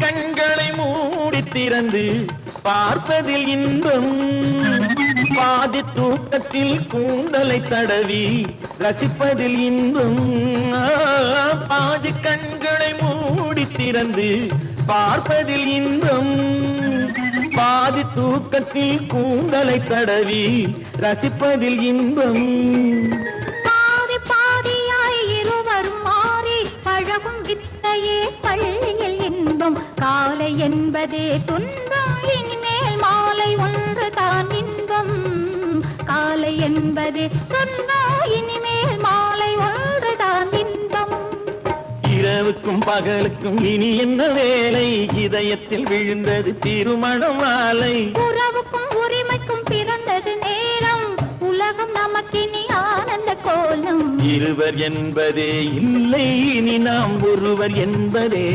கண்களை மூடி திறந்து பார்ப்பதில் இன்பம். பாதி தூக்கத்தில் கூந்தலை தடவி ரசிப்பதில் இன்பம். பாதி கண்களை மூடி திறந்து பார்ப்பதில் இன்பம். பாதி தூக்கத்தில் கூந்தலை தடவி ரசிப்பதில் இன்பம். பாதி பாதியாய் இருவரும் மாறி பழகும் வித்து என்பதே துன்பம் இனிமேல் மாலை ஒன்று தான் இன்பம். காலை என்பதே துன்பம் இனிமேல் மாலை ஒன்று தான் இன்பம். இரவுக்கும் பகலுக்கும் இனி என்ன வேலை? இதயத்தில் விழுந்தது திருமண மாலை உறவுக்கும் உரிமைக்கும் பிறந்தது நேரம். உலகம் நமக்கினி ஆனந்த கோலம். இருவர் என்பதே இல்லை இனி நாம் ஒருவர் என்பதே